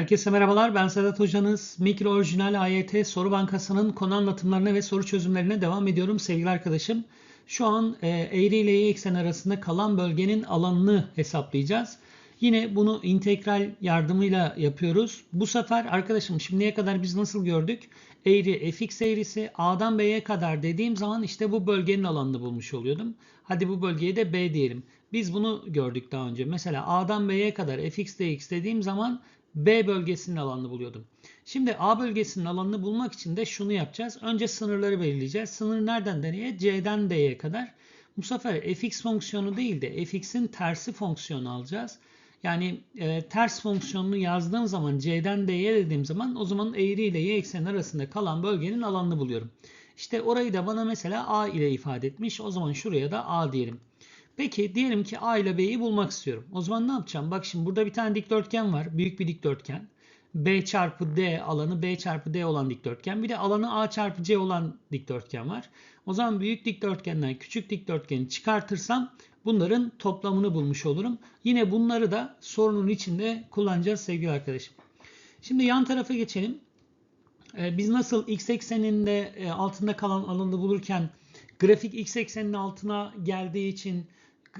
Herkese merhabalar. Ben Sedat Hocanız. Mikro Orijinal AYT Soru Bankası'nın konu anlatımlarına ve soru çözümlerine devam ediyorum sevgili arkadaşım. Şu an e, eğri ile y eksen arasında kalan bölgenin alanını hesaplayacağız. Yine bunu integral yardımıyla yapıyoruz. Bu sefer arkadaşım şimdiye kadar biz nasıl gördük? Eğri fx eğrisi a'dan b'ye kadar dediğim zaman işte bu bölgenin alanını bulmuş oluyordum. Hadi bu bölgeye de b diyelim. Biz bunu gördük daha önce. Mesela a'dan b'ye kadar fx dx dediğim zaman B bölgesinin alanını buluyordum. Şimdi A bölgesinin alanını bulmak için de şunu yapacağız. Önce sınırları belirleyeceğiz. Sınır nereden nereye? C'den D'ye kadar. Bu sefer fx fonksiyonu değil de fx'in tersi fonksiyonu alacağız. Yani e, ters fonksiyonunu yazdığım zaman C'den D'ye dediğim zaman o zaman eğri ile y eksen arasında kalan bölgenin alanını buluyorum. İşte orayı da bana mesela A ile ifade etmiş. O zaman şuraya da A diyelim. Peki diyelim ki A ile B'yi bulmak istiyorum. O zaman ne yapacağım? Bak şimdi burada bir tane dikdörtgen var. Büyük bir dikdörtgen. B çarpı D alanı B çarpı D olan dikdörtgen. Bir de alanı A çarpı C olan dikdörtgen var. O zaman büyük dikdörtgenden küçük dikdörtgeni çıkartırsam bunların toplamını bulmuş olurum. Yine bunları da sorunun içinde kullanacağız sevgili arkadaşım. Şimdi yan tarafa geçelim. Ee, biz nasıl x ekseninde e, altında kalan alanı bulurken grafik x ekseninin altına geldiği için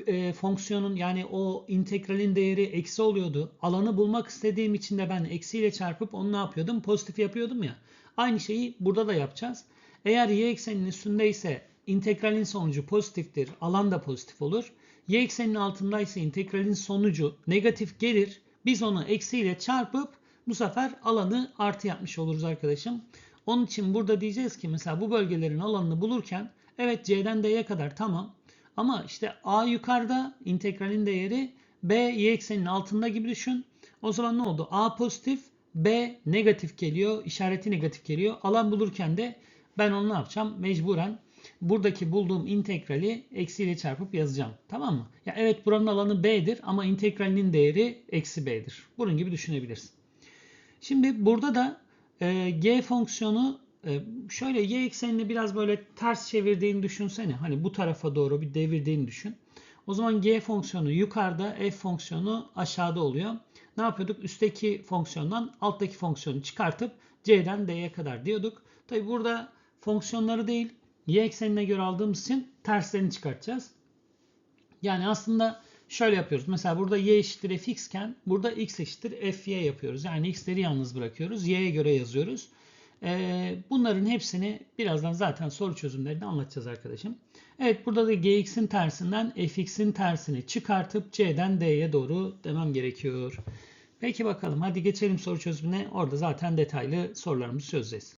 e, fonksiyonun yani o integralin değeri eksi oluyordu. Alanı bulmak istediğim için de ben eksiyle çarpıp onu ne yapıyordum? Pozitif yapıyordum ya. Aynı şeyi burada da yapacağız. Eğer y ekseninin üstündeyse integralin sonucu pozitiftir. Alan da pozitif olur. Y ekseninin altındaysa integralin sonucu negatif gelir. Biz onu eksiyle çarpıp bu sefer alanı artı yapmış oluruz arkadaşım. Onun için burada diyeceğiz ki mesela bu bölgelerin alanını bulurken evet C'den D'ye kadar tamam. Ama işte A yukarıda integralin değeri B y ekseninin altında gibi düşün. O zaman ne oldu? A pozitif B negatif geliyor. işareti negatif geliyor. Alan bulurken de ben onu ne yapacağım? Mecburen buradaki bulduğum integrali eksiyle çarpıp yazacağım. Tamam mı? Ya evet buranın alanı B'dir ama integralinin değeri eksi B'dir. Bunun gibi düşünebilirsin. Şimdi burada da e, G fonksiyonu şöyle y eksenini biraz böyle ters çevirdiğini düşünsene. Hani bu tarafa doğru bir devirdiğini düşün. O zaman g fonksiyonu yukarıda, f fonksiyonu aşağıda oluyor. Ne yapıyorduk? Üstteki fonksiyondan alttaki fonksiyonu çıkartıp c'den d'ye kadar diyorduk. Tabi burada fonksiyonları değil, y eksenine göre aldığımız için terslerini çıkartacağız. Yani aslında şöyle yapıyoruz. Mesela burada y eşittir fx iken burada x eşittir fy yapıyoruz. Yani x'leri yalnız bırakıyoruz. y'ye göre yazıyoruz. Ee, bunların hepsini birazdan zaten soru çözümlerinde anlatacağız arkadaşım. Evet burada da gx'in tersinden fx'in tersini çıkartıp c'den d'ye doğru demem gerekiyor. Peki bakalım hadi geçelim soru çözümüne. Orada zaten detaylı sorularımızı çözeceğiz.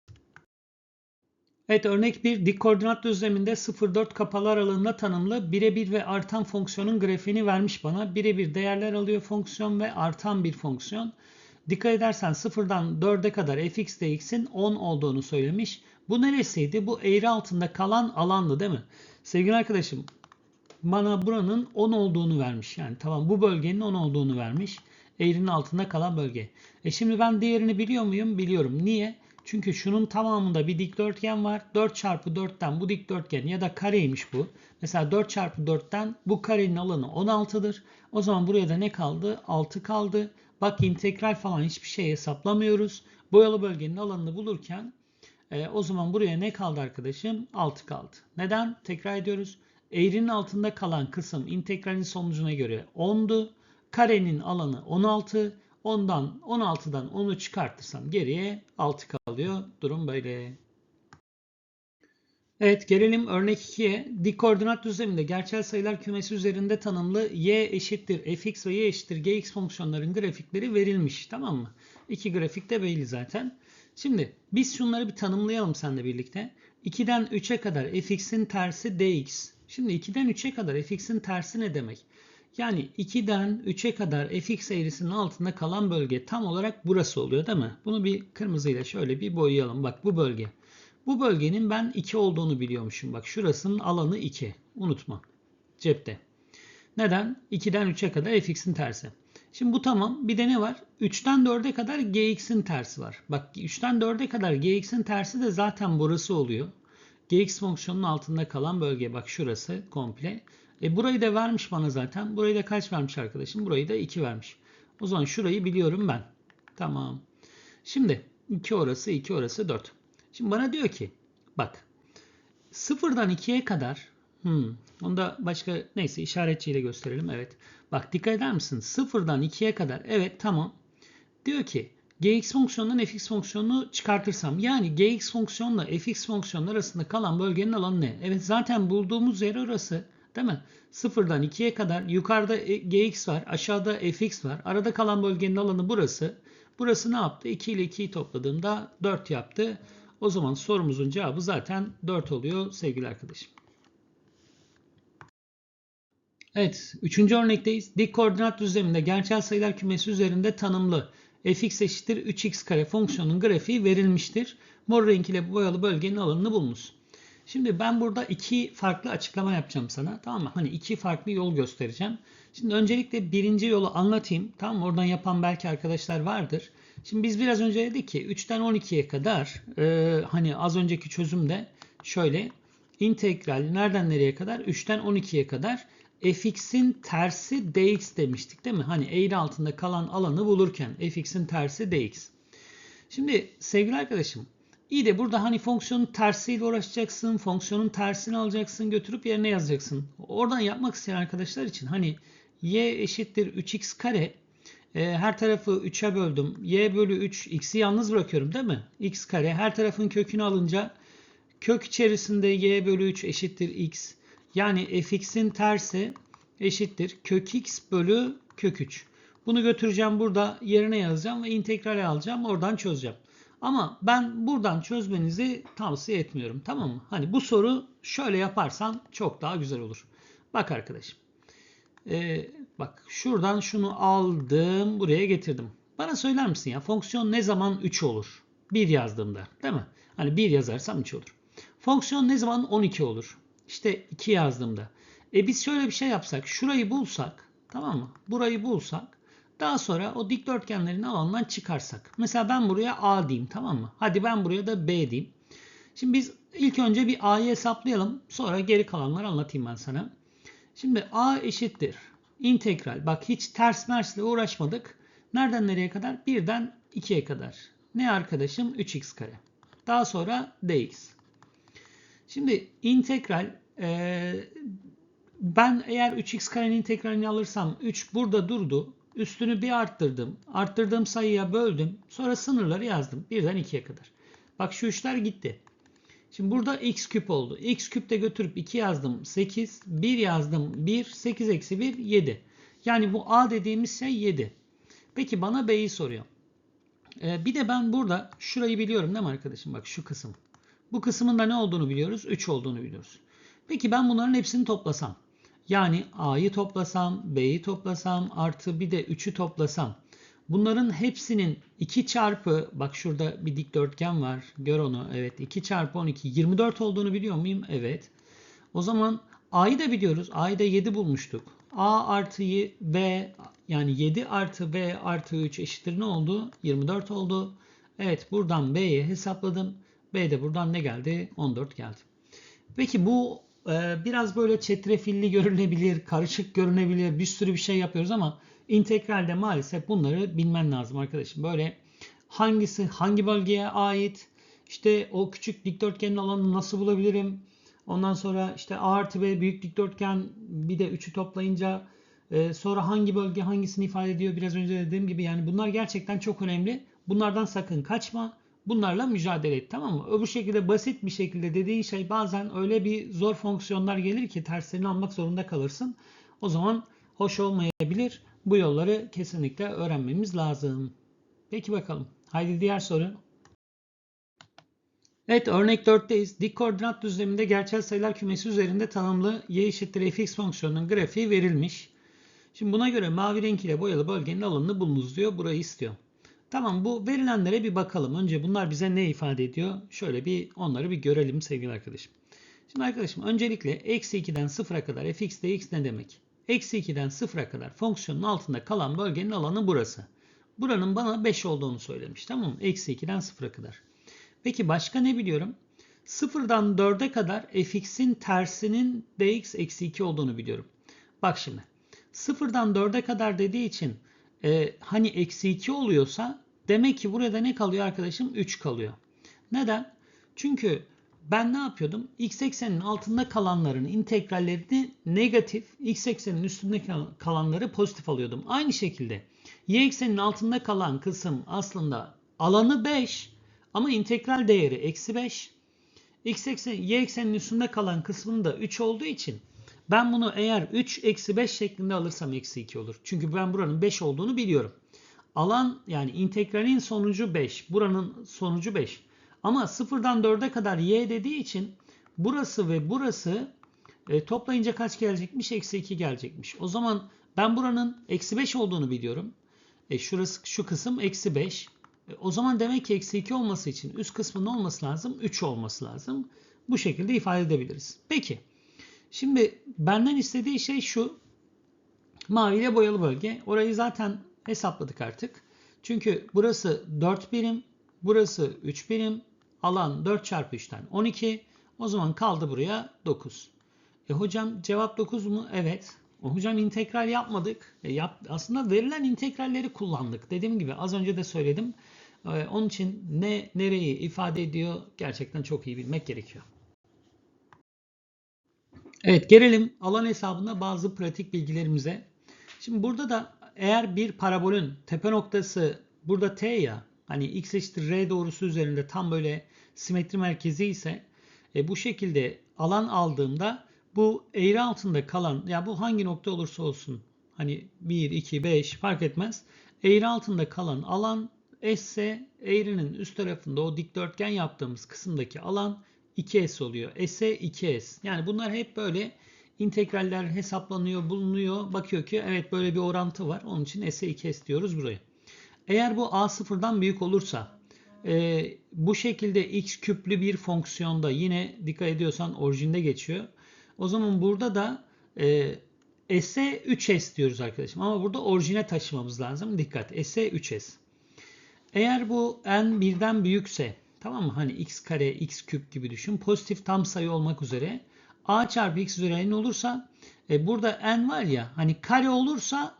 Evet örnek 1 dik koordinat düzleminde 0-4 kapalı aralığında tanımlı birebir ve artan fonksiyonun grafiğini vermiş bana. Birebir değerler alıyor fonksiyon ve artan bir fonksiyon. Dikkat edersen 0'dan 4'e kadar fx dx'in 10 olduğunu söylemiş. Bu neresiydi? Bu eğri altında kalan alandı değil mi? Sevgili arkadaşım bana buranın 10 olduğunu vermiş. Yani tamam bu bölgenin 10 olduğunu vermiş. Eğrinin altında kalan bölge. E şimdi ben diğerini biliyor muyum? Biliyorum. Niye? Çünkü şunun tamamında bir dikdörtgen var. 4 çarpı 4'ten bu dikdörtgen ya da kareymiş bu. Mesela 4 çarpı 4'ten bu karenin alanı 16'dır. O zaman buraya da ne kaldı? 6 kaldı. Bak integral falan hiçbir şey hesaplamıyoruz. Boyalı bölgenin alanını bulurken e, o zaman buraya ne kaldı arkadaşım? 6 kaldı. Neden? Tekrar ediyoruz. Eğrinin altında kalan kısım integralin sonucuna göre 10'du. Karenin alanı 16. Ondan 16'dan 10'u çıkartırsam geriye 6 kalıyor. Durum böyle. Evet gelelim örnek 2'ye. Dik koordinat düzleminde gerçel sayılar kümesi üzerinde tanımlı y eşittir fx ve y eşittir gx fonksiyonların grafikleri verilmiş. Tamam mı? İki grafik de belli zaten. Şimdi biz şunları bir tanımlayalım seninle birlikte. 2'den 3'e kadar fx'in tersi dx. Şimdi 2'den 3'e kadar fx'in tersi ne demek? Yani 2'den 3'e kadar fx eğrisinin altında kalan bölge tam olarak burası oluyor değil mi? Bunu bir kırmızıyla şöyle bir boyayalım. Bak bu bölge. Bu bölgenin ben 2 olduğunu biliyormuşum. Bak şurasının alanı 2. Unutma. Cepte. Neden? 2'den 3'e kadar fx'in tersi. Şimdi bu tamam. Bir de ne var? 3'ten 4'e kadar gx'in tersi var. Bak 3'ten 4'e kadar gx'in tersi de zaten burası oluyor. gx fonksiyonunun altında kalan bölge. Bak şurası komple. E burayı da vermiş bana zaten. Burayı da kaç vermiş arkadaşım? Burayı da 2 vermiş. O zaman şurayı biliyorum ben. Tamam. Şimdi 2 orası 2 orası 4. Şimdi bana diyor ki bak sıfırdan 2'ye kadar hmm, onu da başka neyse işaretçiyle gösterelim. Evet. Bak dikkat eder misin? Sıfırdan 2'ye kadar evet tamam. Diyor ki gx fonksiyonundan fx fonksiyonunu çıkartırsam yani gx fonksiyonla fx fonksiyonu arasında kalan bölgenin alanı ne? Evet zaten bulduğumuz yer orası. Değil mi? Sıfırdan 2'ye kadar yukarıda e, gx var, aşağıda fx var. Arada kalan bölgenin alanı burası. Burası ne yaptı? 2 ile 2'yi topladığımda 4 yaptı. O zaman sorumuzun cevabı zaten 4 oluyor sevgili arkadaşım. Evet, üçüncü örnekteyiz. Dik koordinat düzleminde gerçel sayılar kümesi üzerinde tanımlı fx eşittir 3x kare fonksiyonun grafiği verilmiştir. Mor renk ile boyalı bölgenin alanını bulunuz. Şimdi ben burada iki farklı açıklama yapacağım sana. Tamam mı? Hani iki farklı yol göstereceğim. Şimdi öncelikle birinci yolu anlatayım. Tamam mı? Oradan yapan belki arkadaşlar vardır. Şimdi biz biraz önce dedik ki 3'ten 12'ye kadar e, hani az önceki çözümde şöyle integral nereden nereye kadar? 3'ten 12'ye kadar fx'in tersi dx demiştik değil mi? Hani eğri altında kalan alanı bulurken fx'in tersi dx. Şimdi sevgili arkadaşım iyi de burada hani fonksiyonun tersiyle uğraşacaksın. Fonksiyonun tersini alacaksın götürüp yerine yazacaksın. Oradan yapmak isteyen arkadaşlar için hani y eşittir 3x kare e, her tarafı 3'e böldüm. y bölü 3 x'i yalnız bırakıyorum değil mi? x kare her tarafın kökünü alınca kök içerisinde y bölü 3 eşittir x. Yani fx'in tersi eşittir kök x bölü kök 3. Bunu götüreceğim burada yerine yazacağım ve integrale alacağım. Oradan çözeceğim. Ama ben buradan çözmenizi tavsiye etmiyorum. Tamam mı? Hani bu soru şöyle yaparsan çok daha güzel olur. Bak arkadaşım. Ee, bak şuradan şunu aldım. Buraya getirdim. Bana söyler misin ya fonksiyon ne zaman 3 olur? 1 yazdığımda değil mi? Hani 1 yazarsam 3 olur. Fonksiyon ne zaman 12 olur? İşte 2 yazdığımda. E biz şöyle bir şey yapsak. Şurayı bulsak. Tamam mı? Burayı bulsak. Daha sonra o dikdörtgenlerin alanından çıkarsak. Mesela ben buraya A diyeyim tamam mı? Hadi ben buraya da B diyeyim. Şimdi biz ilk önce bir A'yı hesaplayalım. Sonra geri kalanları anlatayım ben sana. Şimdi A eşittir. İntegral. Bak hiç ters mersle uğraşmadık. Nereden nereye kadar? 1'den 2'ye kadar. Ne arkadaşım? 3x kare. Daha sonra dx. Şimdi integral e, ben eğer 3x karenin integralini alırsam 3 burada durdu. Üstünü bir arttırdım. Arttırdığım sayıya böldüm. Sonra sınırları yazdım. 1'den 2'ye kadar. Bak şu 3'ler gitti. Şimdi burada x küp oldu. x küpte götürüp 2 yazdım 8. 1 yazdım 1. 8 eksi 1 7. Yani bu a dediğimiz şey 7. Peki bana b'yi soruyor. Ee, bir de ben burada şurayı biliyorum değil mi arkadaşım? Bak şu kısım. Bu kısmın da ne olduğunu biliyoruz? 3 olduğunu biliyoruz. Peki ben bunların hepsini toplasam. Yani A'yı toplasam, B'yi toplasam, artı bir de 3'ü toplasam. Bunların hepsinin 2 çarpı, bak şurada bir dikdörtgen var. Gör onu. Evet 2 çarpı 12. 24 olduğunu biliyor muyum? Evet. O zaman A'yı da biliyoruz. A'yı da 7 bulmuştuk. A artı B yani 7 artı B artı 3 eşittir ne oldu? 24 oldu. Evet buradan B'yi hesapladım. B de buradan ne geldi? 14 geldi. Peki bu e, biraz böyle çetrefilli görünebilir, karışık görünebilir, bir sürü bir şey yapıyoruz ama integralde maalesef bunları bilmen lazım arkadaşım. Böyle hangisi hangi bölgeye ait, işte o küçük dikdörtgenin alanını nasıl bulabilirim? Ondan sonra işte A artı B büyük dikdörtgen bir de 3'ü toplayınca e, sonra hangi bölge hangisini ifade ediyor biraz önce dediğim gibi yani bunlar gerçekten çok önemli. Bunlardan sakın kaçma. Bunlarla mücadele et tamam mı? Öbür şekilde basit bir şekilde dediğin şey bazen öyle bir zor fonksiyonlar gelir ki terslerini almak zorunda kalırsın. O zaman hoş olmayabilir. Bu yolları kesinlikle öğrenmemiz lazım. Peki bakalım. Haydi diğer soru. Evet örnek 4'teyiz. Dik koordinat düzleminde gerçel sayılar kümesi üzerinde tanımlı y eşittir fx fonksiyonunun grafiği verilmiş. Şimdi buna göre mavi renk ile boyalı bölgenin alanını bulunuz diyor. Burayı istiyor. Tamam bu verilenlere bir bakalım. Önce bunlar bize ne ifade ediyor? Şöyle bir onları bir görelim sevgili arkadaşım. Şimdi arkadaşım öncelikle eksi 2'den 0'a kadar fx dx ne demek? Eksi 2'den 0'a kadar fonksiyonun altında kalan bölgenin alanı burası. Buranın bana 5 olduğunu söylemiş. Tamam mı? Eksi 2'den 0'a kadar. Peki başka ne biliyorum? 0'dan 4'e kadar fx'in tersinin dx eksi 2 olduğunu biliyorum. Bak şimdi. 0'dan 4'e kadar dediği için e, hani eksi 2 oluyorsa Demek ki burada ne kalıyor arkadaşım? 3 kalıyor. Neden? Çünkü ben ne yapıyordum? X eksenin altında kalanların integrallerini negatif, x eksenin üstünde kalanları pozitif alıyordum. Aynı şekilde y eksenin altında kalan kısım aslında alanı 5 ama integral değeri eksi 5. X eksen, y eksenin üstünde kalan kısmının da 3 olduğu için ben bunu eğer 3 eksi 5 şeklinde alırsam eksi 2 olur. Çünkü ben buranın 5 olduğunu biliyorum. Alan yani integralin sonucu 5. Buranın sonucu 5. Ama 0'dan 4'e kadar y dediği için burası ve burası e, toplayınca kaç gelecekmiş? Eksi 2 gelecekmiş. O zaman ben buranın eksi 5 olduğunu biliyorum. E, şurası şu kısım eksi 5. E, o zaman demek ki eksi 2 olması için üst kısmın olması lazım? 3 olması lazım. Bu şekilde ifade edebiliriz. Peki. Şimdi benden istediği şey şu. Maviyle boyalı bölge. Orayı zaten hesapladık artık. Çünkü burası 4 birim, burası 3 birim, alan 4 çarpı 3'ten 12. O zaman kaldı buraya 9. E hocam cevap 9 mu? Evet. O hocam integral yapmadık. E yap, aslında verilen integralleri kullandık. Dediğim gibi az önce de söyledim. E, onun için ne nereyi ifade ediyor gerçekten çok iyi bilmek gerekiyor. Evet gelelim alan hesabında bazı pratik bilgilerimize. Şimdi burada da eğer bir parabolün tepe noktası burada t ya hani x eşittir r doğrusu üzerinde tam böyle simetri merkezi ise e, bu şekilde alan aldığımda bu eğri altında kalan ya bu hangi nokta olursa olsun hani 1, 2, 5 fark etmez. Eğri altında kalan alan S ise eğrinin üst tarafında o dikdörtgen yaptığımız kısımdaki alan 2S oluyor. S'e 2S. Yani bunlar hep böyle integraller hesaplanıyor, bulunuyor. Bakıyor ki evet böyle bir orantı var. Onun için S'e 2S diyoruz buraya. Eğer bu A sıfırdan büyük olursa e, bu şekilde x küplü bir fonksiyonda yine dikkat ediyorsan orijinde geçiyor. O zaman burada da e, S'e 3S diyoruz arkadaşım. Ama burada orijine taşımamız lazım. Dikkat. S'e 3S. Eğer bu n birden büyükse tamam mı? Hani x kare, x küp gibi düşün. Pozitif tam sayı olmak üzere a çarpı x üzeri n olursa e, burada n var ya hani kare olursa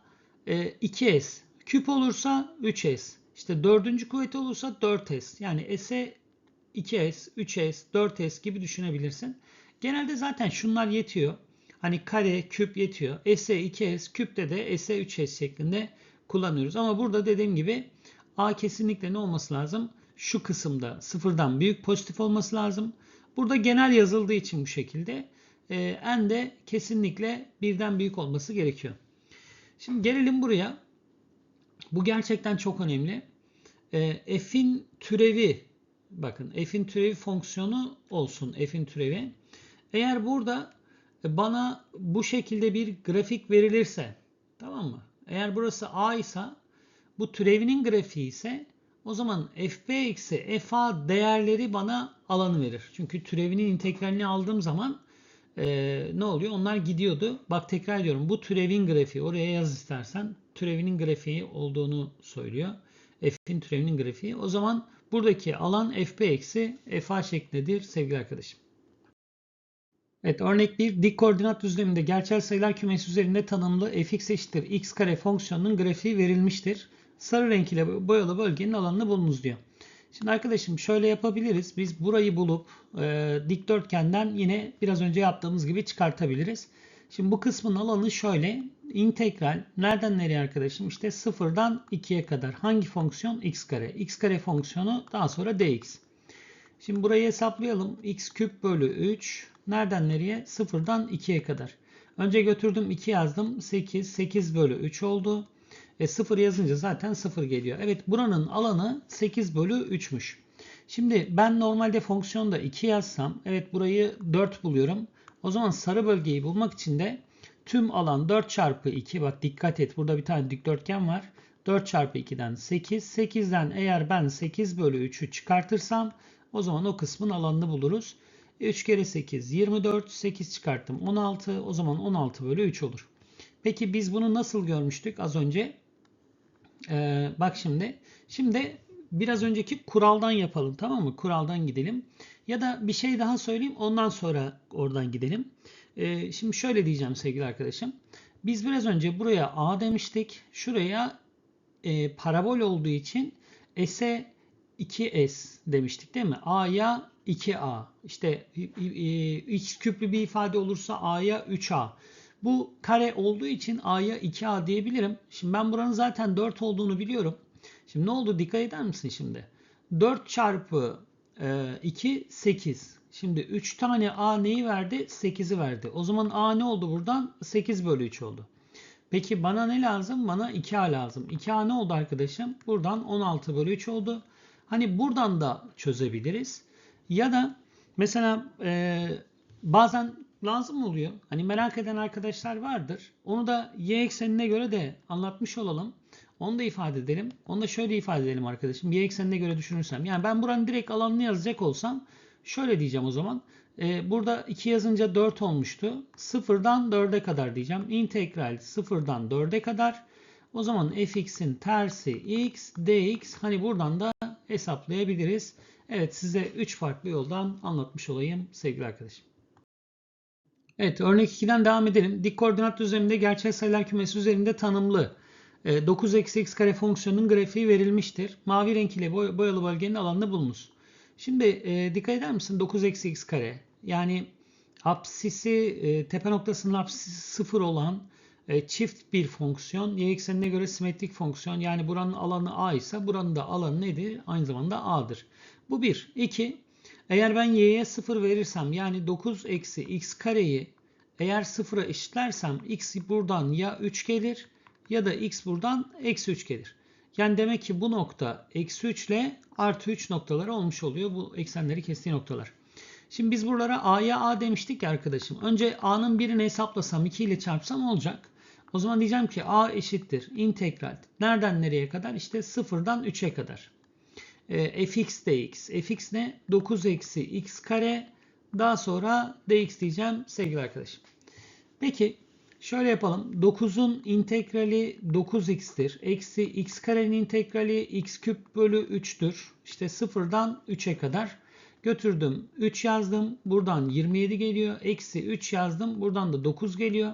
e, 2s, küp olursa 3s. İşte dördüncü kuvveti olursa 4s. Yani s'e 2s, 3s, 4s gibi düşünebilirsin. Genelde zaten şunlar yetiyor. Hani kare, küp yetiyor. s'e 2s, küpte de s'e 3s şeklinde kullanıyoruz. Ama burada dediğim gibi a kesinlikle ne olması lazım? Şu kısımda sıfırdan büyük pozitif olması lazım. Burada genel yazıldığı için bu şekilde e, n de kesinlikle birden büyük olması gerekiyor. Şimdi gelelim buraya. Bu gerçekten çok önemli. E, f'in türevi bakın f'in türevi fonksiyonu olsun f'in türevi. Eğer burada bana bu şekilde bir grafik verilirse tamam mı? Eğer burası a ise bu türevinin grafiği ise o zaman fb eksi fa değerleri bana alanı verir. Çünkü türevinin integralini aldığım zaman e, ne oluyor? Onlar gidiyordu. Bak tekrar ediyorum. Bu türevin grafiği. Oraya yaz istersen. Türevinin grafiği olduğunu söylüyor. F'in türevinin grafiği. O zaman buradaki alan fb eksi fa şeklindedir sevgili arkadaşım. Evet örnek 1 dik koordinat düzleminde gerçel sayılar kümesi üzerinde tanımlı fx eşittir x kare fonksiyonunun grafiği verilmiştir. Sarı renk ile boyalı bölgenin alanını bulunuz diyor. Şimdi arkadaşım şöyle yapabiliriz. Biz burayı bulup e, dikdörtgenden yine biraz önce yaptığımız gibi çıkartabiliriz. Şimdi bu kısmın alanı şöyle. İntegral nereden nereye arkadaşım? İşte sıfırdan 2'ye kadar. Hangi fonksiyon? x kare. x kare fonksiyonu daha sonra dx. Şimdi burayı hesaplayalım. x küp bölü 3. Nereden nereye? Sıfırdan 2'ye kadar. Önce götürdüm 2 yazdım. 8. 8 bölü 3 oldu. E 0 yazınca zaten 0 geliyor. Evet buranın alanı 8 bölü 3'müş. Şimdi ben normalde fonksiyonda 2 yazsam evet burayı 4 buluyorum. O zaman sarı bölgeyi bulmak için de tüm alan 4 çarpı 2 bak dikkat et burada bir tane dikdörtgen var. 4 çarpı 2'den 8. 8'den eğer ben 8 bölü 3'ü çıkartırsam o zaman o kısmın alanını buluruz. 3 kere 8 24 8 çıkarttım 16 o zaman 16 bölü 3 olur. Peki biz bunu nasıl görmüştük az önce? Ee, bak şimdi. Şimdi biraz önceki kuraldan yapalım tamam mı? Kuraldan gidelim. Ya da bir şey daha söyleyeyim ondan sonra oradan gidelim. Ee, şimdi şöyle diyeceğim sevgili arkadaşım. Biz biraz önce buraya A demiştik. Şuraya e, parabol olduğu için S'e 2S demiştik değil mi? A'ya 2A. İşte i- x küplü bir ifade olursa A'ya 3A. Bu kare olduğu için A'ya 2A diyebilirim. Şimdi ben buranın zaten 4 olduğunu biliyorum. Şimdi ne oldu? Dikkat eder misin şimdi? 4 çarpı e, 2 8. Şimdi 3 tane A neyi verdi? 8'i verdi. O zaman A ne oldu buradan? 8 bölü 3 oldu. Peki bana ne lazım? Bana 2A lazım. 2A ne oldu arkadaşım? Buradan 16 bölü 3 oldu. Hani buradan da çözebiliriz. Ya da mesela e, bazen lazım oluyor. Hani merak eden arkadaşlar vardır. Onu da y eksenine göre de anlatmış olalım. Onu da ifade edelim. Onu da şöyle ifade edelim arkadaşım. Y eksenine göre düşünürsem. Yani ben buranın direkt alanını yazacak olsam şöyle diyeceğim o zaman. Ee, burada 2 yazınca 4 olmuştu. 0'dan 4'e kadar diyeceğim. İntegral 0'dan 4'e kadar. O zaman fx'in tersi x, dx. Hani buradan da hesaplayabiliriz. Evet size 3 farklı yoldan anlatmış olayım sevgili arkadaşım. Evet örnek 2'den devam edelim. Dik koordinat düzleminde gerçel sayılar kümesi üzerinde tanımlı e, 9 eksi x kare fonksiyonunun grafiği verilmiştir. Mavi renk ile boy- boyalı bölgenin alanını bulunuz. Şimdi e, dikkat eder misin? 9 eksi x kare. Yani apsisi e, tepe noktasının apsisi 0 olan e, çift bir fonksiyon. Y eksenine göre simetrik fonksiyon. Yani buranın alanı a ise buranın da alanı nedir? Aynı zamanda a'dır. Bu 1. 2. Eğer ben y'ye 0 verirsem yani 9 eksi x kareyi eğer 0'a eşitlersem x buradan ya 3 gelir ya da x buradan eksi 3 gelir. Yani demek ki bu nokta eksi 3 ile artı 3 noktaları olmuş oluyor. Bu eksenleri kestiği noktalar. Şimdi biz buralara a'ya a demiştik ya arkadaşım. Önce a'nın birini hesaplasam 2 ile çarpsam olacak. O zaman diyeceğim ki a eşittir integral. Nereden nereye kadar? İşte 0'dan 3'e kadar. E, fx dx. fx ne? 9 eksi x kare. Daha sonra dx diyeceğim sevgili arkadaşım. Peki şöyle yapalım. 9'un integrali 9x'tir. Eksi x karenin integrali x küp bölü 3'tür. İşte 0'dan 3'e kadar. Götürdüm 3 yazdım. Buradan 27 geliyor. Eksi 3 yazdım. Buradan da 9 geliyor.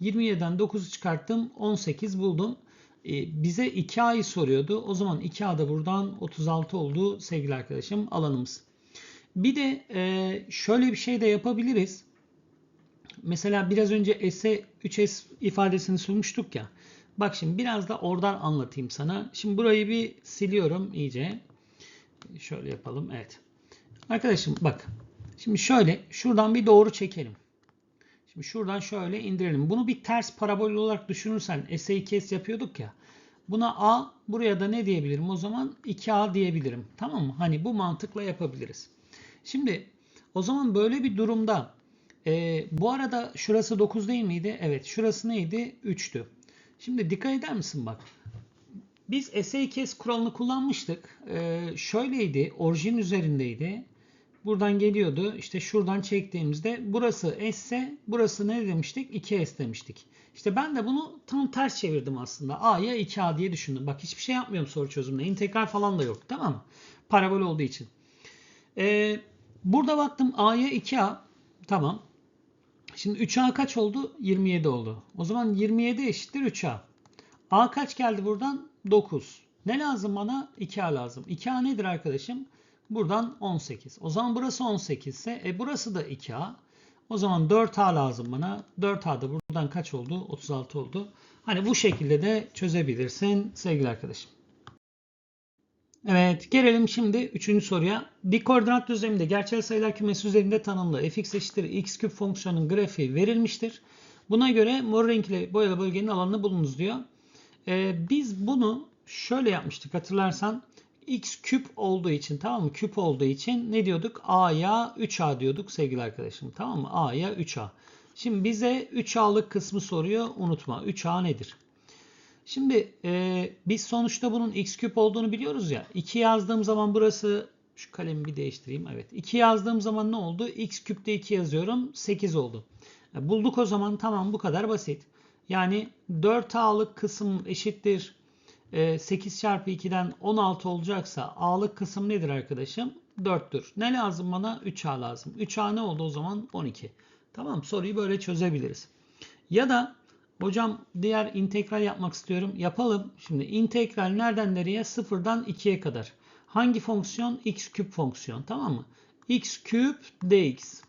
27'den 9'u çıkarttım. 18 buldum. Ee, bize 2A'yı soruyordu. O zaman 2A da buradan 36 oldu sevgili arkadaşım alanımız. Bir de e, şöyle bir şey de yapabiliriz. Mesela biraz önce S'e 3S ifadesini sunmuştuk ya. Bak şimdi biraz da oradan anlatayım sana. Şimdi burayı bir siliyorum iyice. Şöyle yapalım. Evet. Arkadaşım bak. Şimdi şöyle şuradan bir doğru çekelim. Şimdi şuradan şöyle indirelim. Bunu bir ters parabol olarak düşünürsen S2S yapıyorduk ya. Buna A buraya da ne diyebilirim? O zaman 2A diyebilirim. Tamam mı? Hani bu mantıkla yapabiliriz. Şimdi o zaman böyle bir durumda e, bu arada şurası 9 değil miydi? Evet. Şurası neydi? 3'tü. Şimdi dikkat eder misin bak. Biz S2S kuralını kullanmıştık. E, şöyleydi. Orijin üzerindeydi. Buradan geliyordu. İşte şuradan çektiğimizde burası S ise burası ne demiştik? 2S demiştik. İşte ben de bunu tam ters çevirdim aslında. A'ya 2A diye düşündüm. Bak hiçbir şey yapmıyorum soru çözümünde. İntegral falan da yok. Tamam mı? Parabol olduğu için. Ee, burada baktım A'ya 2A. Tamam. Şimdi 3A kaç oldu? 27 oldu. O zaman 27 eşittir 3A. A kaç geldi buradan? 9. Ne lazım bana? 2A lazım. 2A nedir arkadaşım? Buradan 18. O zaman burası 18 ise e burası da 2A. O zaman 4A lazım bana. 4A da buradan kaç oldu? 36 oldu. Hani bu şekilde de çözebilirsin sevgili arkadaşım. Evet gelelim şimdi 3. soruya. Dik koordinat düzleminde gerçel sayılar kümesi üzerinde tanımlı fx eşittir x küp fonksiyonun grafiği verilmiştir. Buna göre mor renkli boyalı bölgenin alanını bulunuz diyor. Ee, biz bunu şöyle yapmıştık hatırlarsan x küp olduğu için tamam mı? Küp olduğu için ne diyorduk? A'ya 3A diyorduk sevgili arkadaşım. Tamam mı? A'ya 3A. Şimdi bize 3A'lık kısmı soruyor. Unutma 3A nedir? Şimdi e, biz sonuçta bunun x küp olduğunu biliyoruz ya. 2 yazdığım zaman burası şu kalemi bir değiştireyim. Evet. 2 yazdığım zaman ne oldu? x küpte 2 yazıyorum. 8 oldu. E, bulduk o zaman. Tamam bu kadar basit. Yani 4A'lık kısım eşittir 8 çarpı 2'den 16 olacaksa A'lık kısım nedir arkadaşım? 4'tür. Ne lazım bana? 3A lazım. 3A ne oldu o zaman? 12. Tamam soruyu böyle çözebiliriz. Ya da Hocam diğer integral yapmak istiyorum. Yapalım. Şimdi integral nereden nereye? Sıfırdan 2'ye kadar. Hangi fonksiyon? x küp fonksiyon. Tamam mı? x küp dx.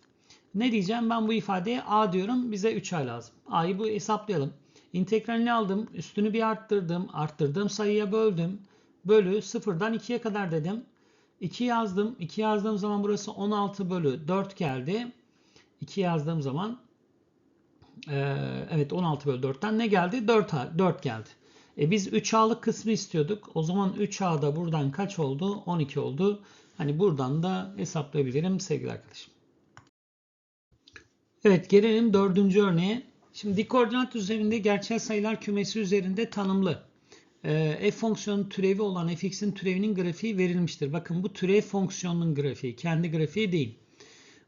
Ne diyeceğim? Ben bu ifadeye a diyorum. Bize 3a lazım. a'yı bu hesaplayalım. İntegralini aldım. Üstünü bir arttırdım. Arttırdığım sayıya böldüm. Bölü sıfırdan 2'ye kadar dedim. 2 yazdım. 2 yazdığım zaman burası 16 bölü 4 geldi. 2 yazdığım zaman ee, evet 16 bölü 4'ten ne geldi? 4, 4 geldi. E biz 3A'lık kısmı istiyorduk. O zaman 3A'da buradan kaç oldu? 12 oldu. Hani buradan da hesaplayabilirim sevgili arkadaşım. Evet gelelim dördüncü örneğe. Şimdi dik koordinat üzerinde gerçel sayılar kümesi üzerinde tanımlı. Ee, f fonksiyonun türevi olan fx'in türevinin grafiği verilmiştir. Bakın bu türev fonksiyonunun grafiği. Kendi grafiği değil.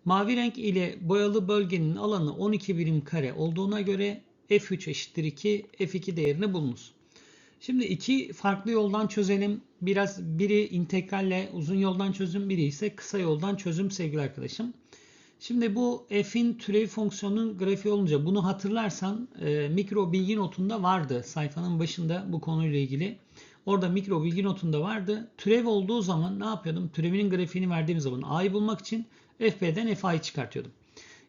Mavi renk ile boyalı bölgenin alanı 12 birim kare olduğuna göre f3 eşittir 2, f2 değerini bulunuz. Şimdi iki farklı yoldan çözelim. Biraz biri integralle uzun yoldan çözüm, biri ise kısa yoldan çözüm sevgili arkadaşım. Şimdi bu f'in türevi fonksiyonunun grafiği olunca bunu hatırlarsan e, mikro bilgi notunda vardı. Sayfanın başında bu konuyla ilgili. Orada mikro bilgi notunda vardı. Türev olduğu zaman ne yapıyordum? Türevinin grafiğini verdiğim zaman a'yı bulmak için fb'den fa'yı çıkartıyordum.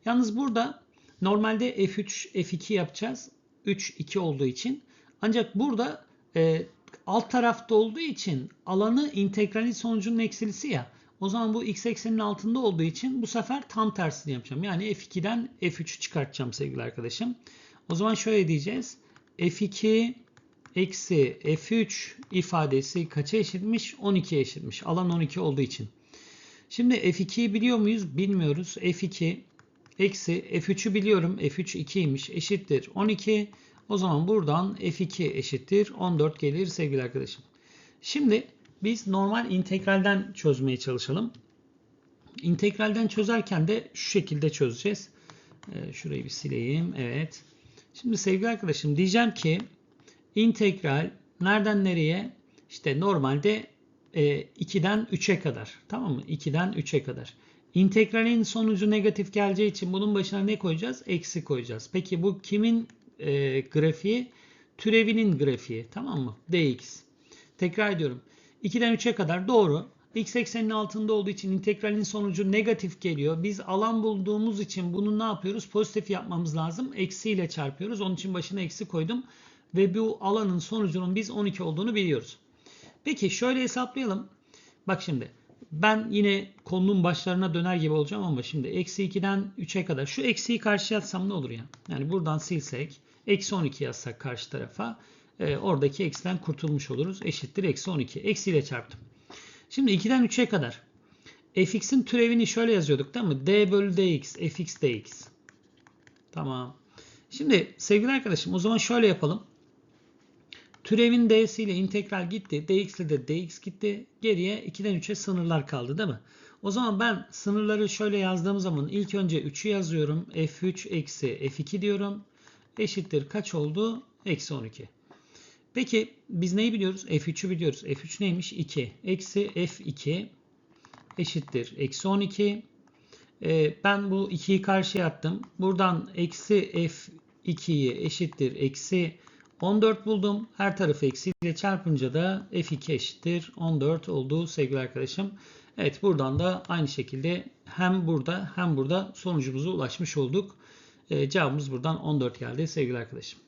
Yalnız burada normalde f3, f2 yapacağız. 3, 2 olduğu için. Ancak burada e, alt tarafta olduğu için alanı integralin sonucunun eksilisi ya. O zaman bu x eksenin altında olduğu için bu sefer tam tersini yapacağım. Yani f2'den f3'ü çıkartacağım sevgili arkadaşım. O zaman şöyle diyeceğiz. f2 eksi f3 ifadesi kaça eşitmiş? 12'ye eşitmiş. Alan 12 olduğu için. Şimdi f2'yi biliyor muyuz? Bilmiyoruz. f2 eksi f3'ü biliyorum. f3 2'ymiş. Eşittir 12. O zaman buradan f2 eşittir 14 gelir sevgili arkadaşım. Şimdi biz normal integralden çözmeye çalışalım. İntegralden çözerken de şu şekilde çözeceğiz. Ee, şurayı bir sileyim. Evet. Şimdi sevgili arkadaşım diyeceğim ki integral nereden nereye? İşte normalde 2'den e, 3'e kadar. Tamam mı? 2'den 3'e kadar. İntegralin sonucu negatif geleceği için bunun başına ne koyacağız? Eksi koyacağız. Peki bu kimin e, grafiği? Türevinin grafiği. Tamam mı? dx. Tekrar ediyorum. 2'den 3'e kadar doğru. X eksenin altında olduğu için integralin sonucu negatif geliyor. Biz alan bulduğumuz için bunu ne yapıyoruz? Pozitif yapmamız lazım. Eksi ile çarpıyoruz. Onun için başına eksi koydum. Ve bu alanın sonucunun biz 12 olduğunu biliyoruz. Peki şöyle hesaplayalım. Bak şimdi ben yine konunun başlarına döner gibi olacağım ama şimdi eksi 2'den 3'e kadar şu eksiyi karşıya atsam ne olur ya? Yani buradan silsek eksi 12 yazsak karşı tarafa e, oradaki eksiden kurtulmuş oluruz. Eşittir eksi 12. Eksiyle çarptım. Şimdi 2'den 3'e kadar fx'in türevini şöyle yazıyorduk değil mi? d bölü dx, fx dx. Tamam. Şimdi sevgili arkadaşım o zaman şöyle yapalım. Türevin d'si ile integral gitti. dx ile de dx gitti. Geriye 2'den 3'e sınırlar kaldı değil mi? O zaman ben sınırları şöyle yazdığım zaman ilk önce 3'ü yazıyorum. f3 eksi f2 diyorum. Eşittir kaç oldu? Eksi 12. Peki biz neyi biliyoruz? F3'ü biliyoruz. F3 neymiş? 2. Eksi F2 eşittir. Eksi 12. Ee, ben bu 2'yi karşıya attım. Buradan eksi F2'yi eşittir. Eksi 14 buldum. Her tarafı eksiyle çarpınca da F2 eşittir. 14 oldu sevgili arkadaşım. Evet buradan da aynı şekilde hem burada hem burada sonucumuza ulaşmış olduk. Ee, cevabımız buradan 14 geldi sevgili arkadaşım.